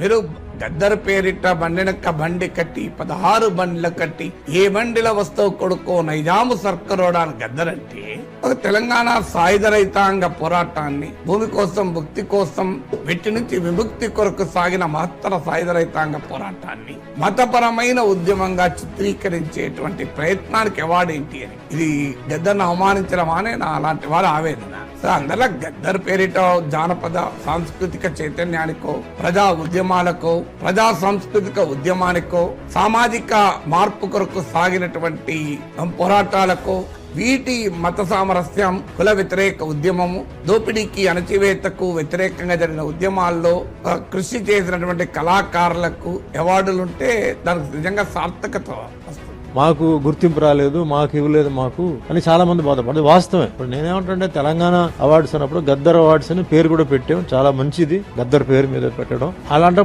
మీరు గద్దర్ పేరిట బండినక్క బండి కట్టి పదహారు బండ్ల కట్టి ఏ బండిల వస్తువు కొడుకో నైజాము సర్కరోడాను గద్దరంటే ఒక తెలంగాణ సాయుధ రైతాంగ పోరాటాన్ని భూమి కోసం భక్తి కోసం వెట్టి నుంచి విముక్తి కొరకు సాగిన మహత్తర సాయుధ రైతాంగ పోరాటాన్ని మతపరమైన ఉద్యమంగా చిత్రీకరించేటువంటి ప్రయత్నానికి అవార్డు ఏంటి అని. ఇది గద్దర్ను అవమానించడం అనే నా అలాంటి వారి ఆవేదన. అందులో గద్దర్ పేరిట జానపద సాంస్కృతిక చైతన్యానికో ప్రజా ఉద్యమాలకో ప్రజా సాంస్కృతిక ఉద్యమానికో సామాజిక మార్పు కొరకు సాగినటువంటి పోరాటాలకు వీటి మత సామరస్యం కుల వ్యతిరేక ఉద్యమము దోపిడీకి అణచివేతకు వ్యతిరేకంగా జరిగిన ఉద్యమాల్లో కృషి చేసినటువంటి కళాకారులకు అవార్డులుంటే దానికి నిజంగా సార్థకత వస్తుంది. మాకు గుర్తింపు రాలేదు మాకు ఇవ్వలేదు మాకు అని చాలా మంది బాధపడదు వాస్తవమే. ఇప్పుడు నేనేమంటే తెలంగాణ అవార్డ్స్ అన్నప్పుడు గద్దర్ అవార్డ్స్ అని పేరు కూడా పెట్టాం. చాలా మంచిది గద్దర్ పేరు మీద పెట్టడం. అలాంటప్పుడు